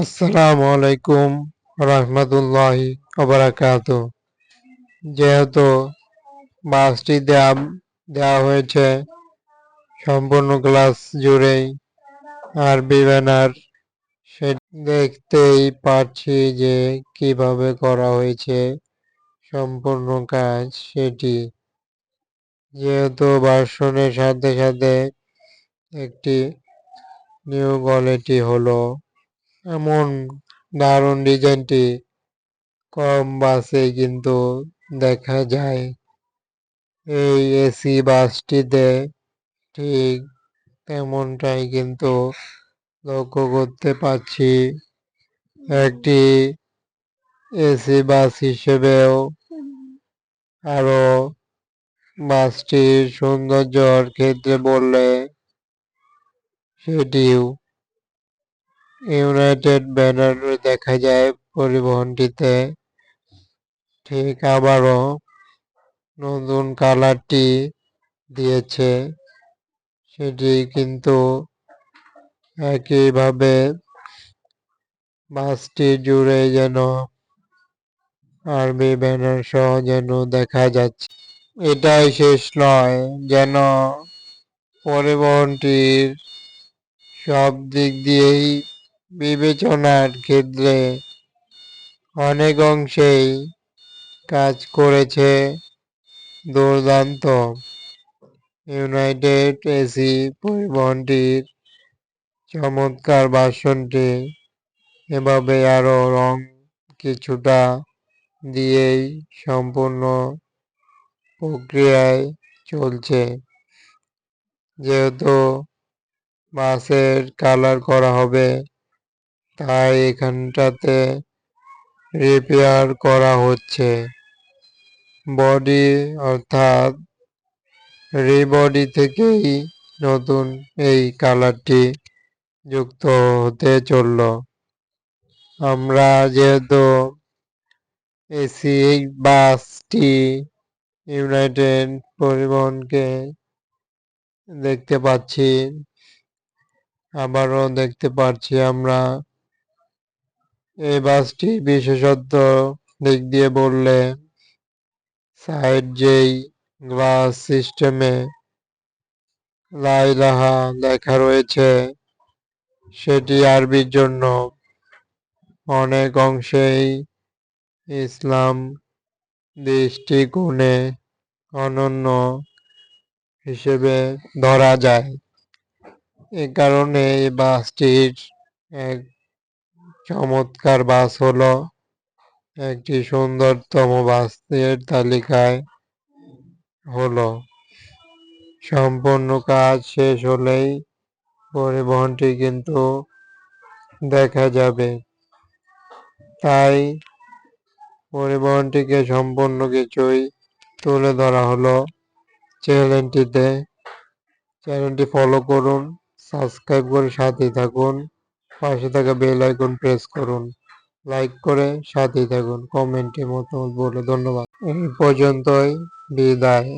আসসালামু আলাইকুম রহমতুল্লাহি ওবরাকাত যেহেতু বাসটি দেওয়া দেওয়া হয়েছে, সম্পূর্ণ ক্লাস জুড়েই আরবি ব্যানার সে দেখতেই পাচ্ছি যে কীভাবে করা হয়েছে সম্পূর্ণ কাজ সেটি। যেহেতু ভার্সনের সাথে সাথে একটি নিউ কোয়ালিটি হলো এমন দারুণ ডিজাইনটি কম বাসে কিন্তু দেখা যায়। এই এসি বাসটিতে ঠিক তেমনটাই কিন্তু লক্ষ্য করতে পারছি। একটি এসি বাস হিসেবেও আরও বাসটির সৌন্দর্যর ক্ষেত্রে বললে সেটিও ইউনাইটেড ব্যানার দেখা যায় পরিবহনটিতে। ঠিক আবারও নতুন কালারটি দিয়েছে। সেটি কিন্তু একইভাবে বাসটি জুড়ে যেন আরবি ব্যানার সহ যেন দেখা যাচ্ছে। এটাই শেষ নয়, যেন পরিবহনটির সব দিক দিয়েই বিবেচনার ক্ষেত্রে অনেক অংশেই কাজ করেছে দুর্দান্ত। ইউনাইটেড এসি পরিবহনটির চমৎকার ভাষণটি এভাবে আরও রং কিছুটা দিয়েই সম্পূর্ণ প্রক্রিয়ায় চলছে। যেহেতু বাসের কালার করা হবে তাই এখানটাতে রিপেয়ার করা হচ্ছে। বডি অর্থাৎ রিবডি থেকেই নতুন এই কালারটি যুক্ত হতে চলল। আমরা যেহেতু এসি বাসটি ইউনাইটেড পরিবহনকে দেখতে পাচ্ছি, আবারও দেখতে পাচ্ছি আমরা এই বাসটি বিশেষত্ব দিক দিয়ে বললে সাইড যেই গ্লাস সিস্টেমে লাইলাহা লেখা রয়েছে, সেটি আরবির জন্য অনেক অংশেই ইসলাম দৃষ্টিকোণে অনন্য হিসেবে ধরা যায়। এ কারণে এই বাসটির এক চমৎকার বাস হলো। একটি সুন্দরতম বাসের তালিকায় হলো। সম্পূর্ণ কাজ শেষ হলেই পরিবহনটি কিন্তু দেখা যাবে। তাই পরিবহনটিকে সম্পূর্ণ কিছুই তুলে ধরা হলো। চ্যানেলটিতে, চ্যানেলটি ফলো করুন সাবস্ক্রাইব করে সাথে থাকুন। পাশে থাকা বেল আইকন প্রেস করুন লাইক করে সাথেই থাকুন কমেন্টে মতামত বলে ধন্যবাদ। এই পর্যন্তই, বিদায়।